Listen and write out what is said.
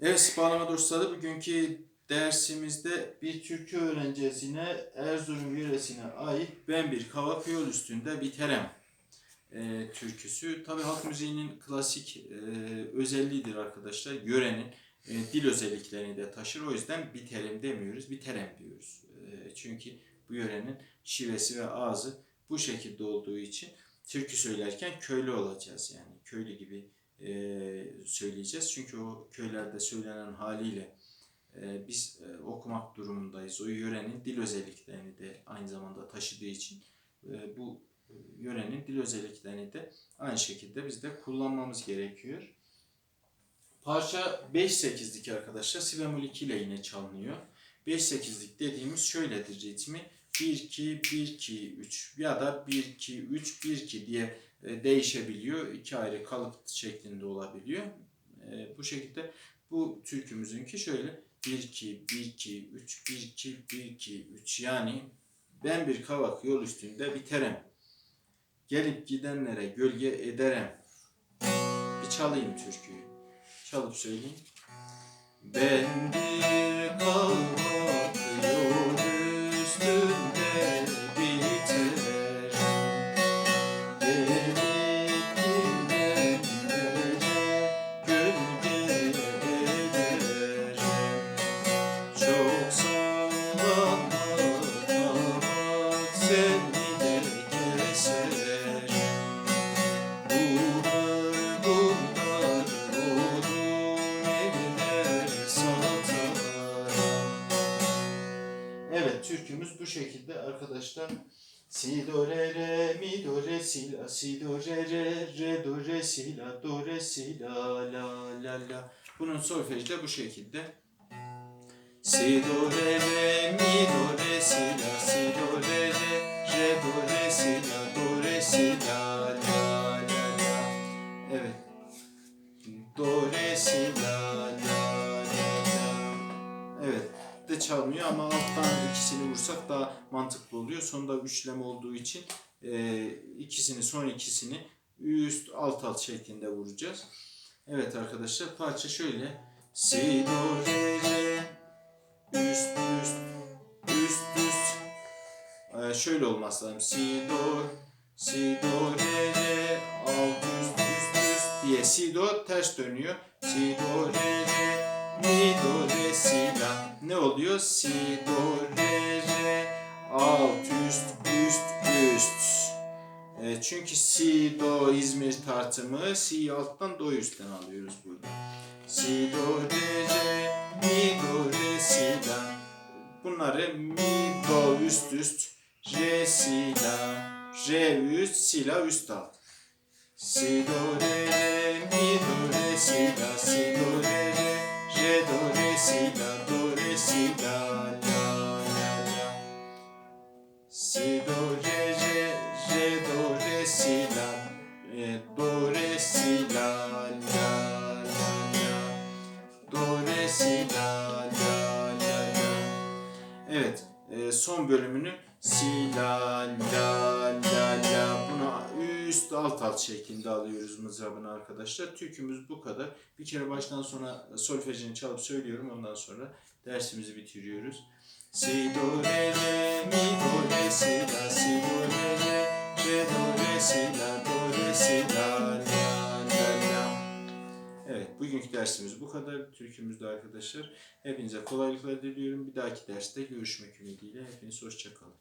Evet bağlama dostları bugünkü dersimizde bir türkü öğreneceğiz yine Erzurum yöresine ait Ben Bir Kavak Yol Üstünde Biterem e, türküsü. Tabi halk müziğinin klasik e, özelliğidir arkadaşlar. Yörenin e, dil özelliklerini de taşır. O yüzden biterim demiyoruz, biterem diyoruz. E, çünkü bu yörenin şivesi ve ağzı bu şekilde olduğu için türkü söylerken köylü olacağız yani. Köylü gibi e, söyleyeceğiz. Çünkü o köylerde söylenen haliyle e, biz e, okumak durumundayız. O yörenin dil özelliklerini de aynı zamanda taşıdığı için bu yörenin dil özelliklerini de aynı şekilde biz de kullanmamız gerekiyor. Parça 5-8'lik arkadaşlar. Si bemol 2 ile yine çalınıyor. 5-8'lik dediğimiz şöyledir ritmi. 1-2-1-2-3 ya da 1-2-3-1-2 diye değişebiliyor. İki ayrı kalıp şeklinde olabiliyor. E, bu şekilde bu türkümüzünki şöyle 1-2-1-2-3-1-2-1-2-3 yani ben bir kavak yol üstünde biterem. Gelip gidenlere gölge ederem. Bir çalayım türküyü. Çalıp söyleyeyim. Ben bir türkümüz bu şekilde arkadaşlar. Si do re re mi do re si la si do re re re do re si la do re si la la la la. Bunun solfeji de bu şekilde. Si do re re çalmıyor ama alttan ikisini vursak daha mantıklı oluyor. Sonunda üçlem olduğu için e, ikisini son ikisini üst alt alt şeklinde vuracağız. Evet arkadaşlar parça şöyle. Si do re re üst üst üst üst Ee, şöyle olması lazım. Si do si do re re alt üst üst üst diye si do ters dönüyor. Si do re re mi do re si la ne oluyor? Si do re re alt üst üst üst. E, çünkü si do İzmir tartımı si alttan do üstten alıyoruz burada. Si do re re mi do re si la. Bunları mi do üst üst re si la re üst si la üst alt. Si do re re mi do re si la si la. Si do re re re do re si la. E, do re si do re si Evet e, son bölümünü si la la alt alt şeklinde alıyoruz mızrabını arkadaşlar. Türkümüz bu kadar. Bir kere baştan sona solfejini çalıp söylüyorum ondan sonra dersimizi bitiriyoruz. Si do re re mi do re si la si do re re re do re si la do re si la la la la. Evet bugünkü dersimiz bu kadar. Türkümüzde arkadaşlar. Hepinize kolaylıklar diliyorum. Bir dahaki derste görüşmek ümidiyle. Hepiniz hoşçakalın.